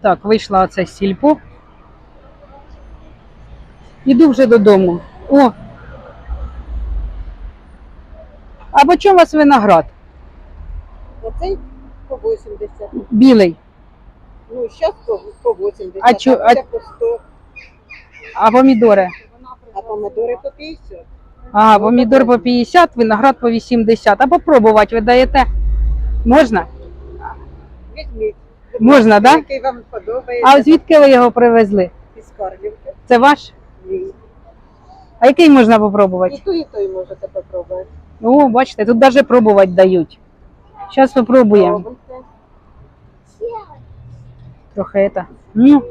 Так, вийшла оце сільпо. Іду вже додому. О! А по чому у вас виноград? Оцей по 80. Білий. Ну, зараз по, по 80. А чо- а- буде по 100, А помідори? а помидори по 50. Ага, помідор по 50, виноград по 80. А попробувати ви даєте? Можна? Візьміть. Можна, да? Який вам подобається. А звідки ви його привезли? Із Карлівки. Це ваш? Ні. А який можна І попробувати? той, і той можете попробувати. О, бачите, тут навіть пробувати дають. Зараз попробуємо. Трохи. М.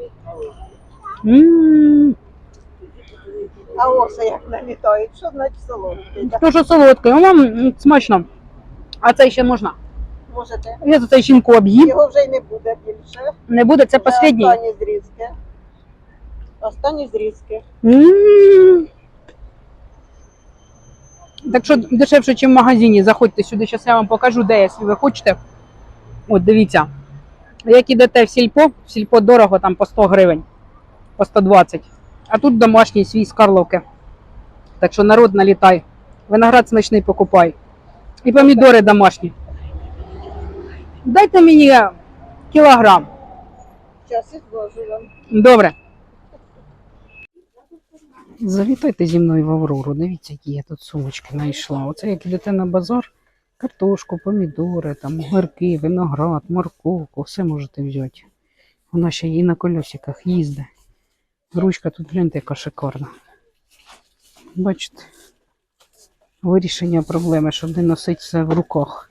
М. А оса як налітають, що значить солодкий? да? Дуже солодке, ну, вам смачно. А це ще можна. Можете. Я за цей шинку об'їм. Його вже й не буде більше. Не буде, це останній. Останні зрізки. Останні зрізки. Так що дешевше, ніж в магазині. Заходьте сюди, зараз я вам покажу, де, якщо ви хочете. От дивіться. Як ідете в сільпо, в сільпо дорого, там по 100 гривень, по 120. А тут домашній свій з Карловки. Так що народ налітай. Виноград смачний покупай. І помідори домашні. Дайте мені кілограм. Час і вам. Добре. Завітайте зі мною в Аврору. Дивіться, які я тут сумочки знайшла. Оце як йдете на базар, картошку, помідори, там, огірки, виноград, морковку, все можете взяти. Вона ще і на колесиках їздить. Ручка тут гляньте, яка шикарна. Бачите? Вирішення проблеми, щоб не носити все в руках.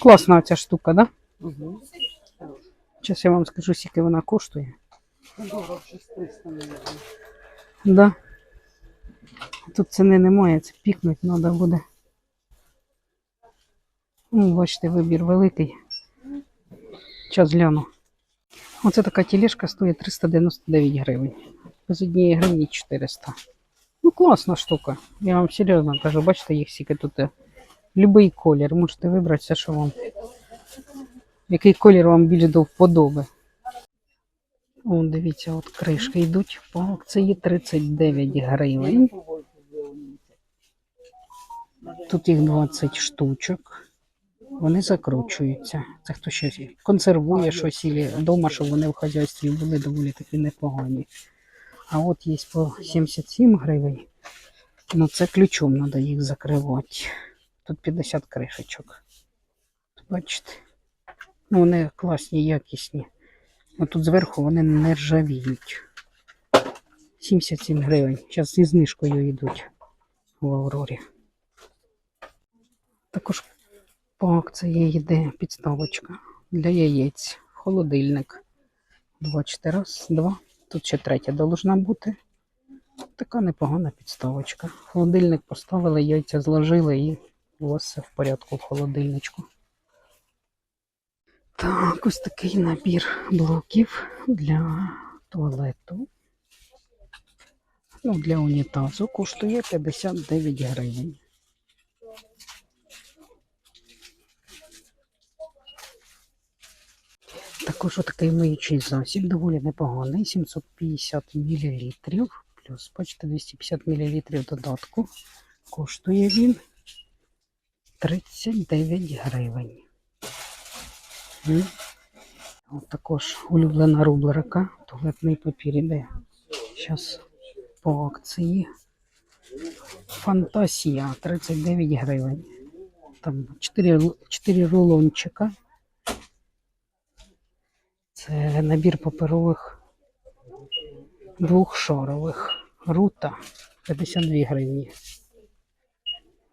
Класна ця штука. Да? Угу. Зараз я вам скажу, скільки вона коштує. Да. Тут ціни немає, це пікнуть треба буде. Ну, бачите, вибір великий. Час гляну. Оце така тележка стоїть 399 гривень. Без однієї гривні 400. Ну, класна штука. Я вам серйозно кажу, бачите, їх скільки тут. Любий колір. Можете вибрати все, що вам. Який колір вам більш до вподоби. О, дивіться, от кришки йдуть по акції 39 гривень. Тут їх 20 штучок. Вони закручуються. Це хто щось консервує щось і вдома, щоб вони в хазяйстві були доволі таки непогані. А от є по 77 гривень. Ну це ключом треба їх закривати. Тут 50 кришечок. Бачите? Ну, вони класні, якісні. А тут зверху вони не ржавіють. 77 гривень. Зараз зі знижкою йдуть в Аврорі. Також по акції йде підставочка для яєць. Холодильник. Бачите, раз, два. Тут ще третя должна бути. Така непогана підставочка. Холодильник поставили, яйця зложили і у вас все в порядку в холодильничку. Так, ось такий набір блоків для туалету. Ну, для унітазу коштує 59 гривень. Також отакий миючий засіб, доволі непоганий, 750 мл. Плюс, бачите, 250 мл додатку. Коштує він 39 гривень. От також улюблена рублерка, туалетний папір іде. Зараз по акції. Фантасія 39 гривень. Там 4, 4 рулончика. Це набір паперових двохшарових. Рута 52 гривні.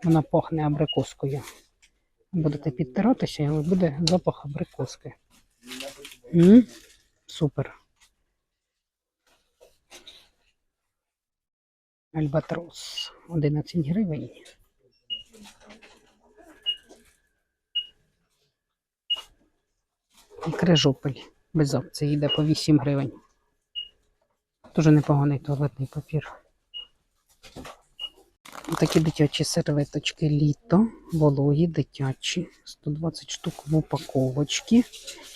Вона пахне абрикоскою. Будете підтиратися, і буде запах абрикоски. М? Супер. Альбатрос 11 гривень. І крижопель без опції йде по 8 гривень. Дуже непоганий туалетний папір. Такі дитячі серветочки літо, вологі, дитячі, 120 штук в упаковочці.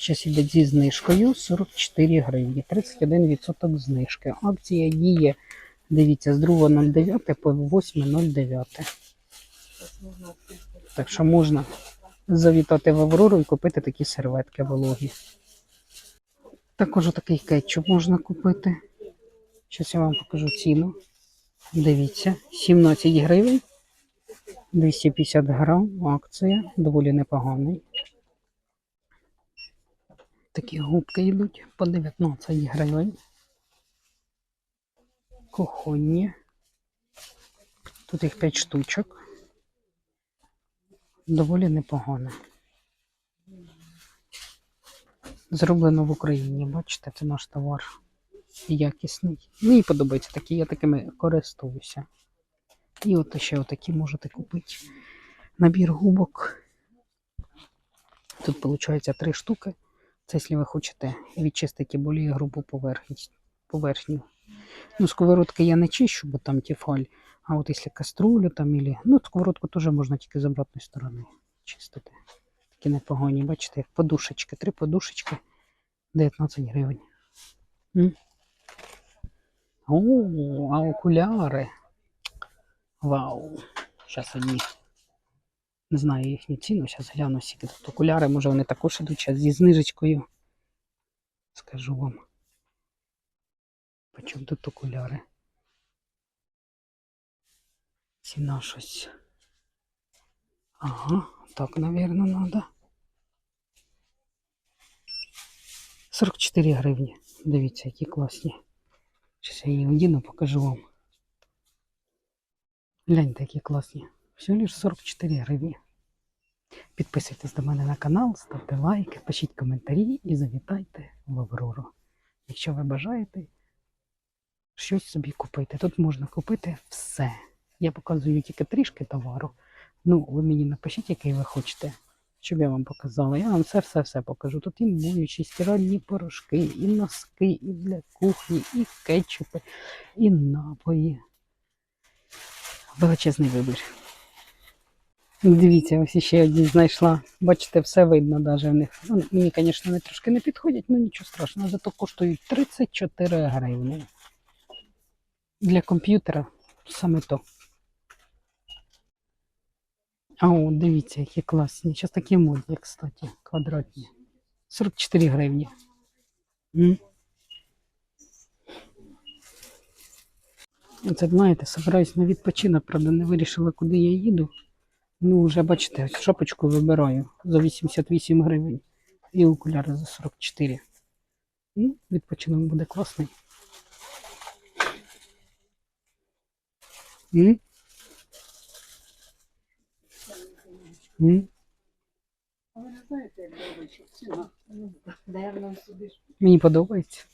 Зараз йде зі знижкою 44 гривні, 31% знижки. Акція діє, дивіться, з 2.09 по 8.09. Так що можна завітати в Аврору і купити такі серветки вологі. Також такий кетчуп можна купити. Зараз я вам покажу ціну. Дивіться, 17 гривень, 250 грам, акція, доволі непоганий. Такі губки йдуть по 19 гривень. Кухонні. Тут їх 5 штучок. Доволі непогано. Зроблено в Україні, бачите, це наш товар якісний. Мені подобається такі, я такими користуюся. І от ще отакі можете купити. Набір губок. Тут виходить три штуки. Це якщо ви хочете відчистити більш грубу поверхню. Ну, сковородки я не чищу, бо там тефаль. А от якщо каструлю там, ілі... ну, сковородку теж можна тільки з обратної сторони чистити. Такі непогані, бачите, як подушечки. Три подушечки 19 гривень. М? О, а окуляри. Вау. Зараз одні. Не знаю їхню ціну, зараз гляну скільки тут окуляри. Може вони також ідуть зі знижечкою. Скажу вам. Почому тут окуляри? Ціна щось. Ага, так, напевно, надо. 44 гривні. Дивіться, які класні. Зараз я її одіну, покажу вам. Гляньте, які класні. Всього лиш 44 гривні. Підписуйтесь до мене на канал, ставте лайки, пишіть коментарі і завітайте в Аврору. Якщо ви бажаєте щось собі купити. Тут можна купити все. Я показую тільки трішки товару. Ну, ви мені напишіть, який ви хочете, щоб я вам показала. Я вам все-все-все покажу. Тут і моючі, стиральні порошки, і носки, і для кухні, і кетчупи, і напої. Величезний вибір. Дивіться, ось ще один знайшла. Бачите, все видно навіть в них. Ну, мені, звісно, вони трошки не підходять, але нічого страшного. Зато коштують 34 гривні. Для комп'ютера саме то. А о, дивіться, які класні. Зараз такі модні, кстати, квадратні. 44 гривні. М? Це, знаєте, собираюсь на відпочинок, правда, не вирішила, куди я їду. Ну, вже бачите, шапочку вибираю за 88 гривень і окуляри за 44. Ну, відпочинок буде класний. М? М? А ви не знаєте, як добре, що ціна? Наверно, сюди ж. Мені подобається.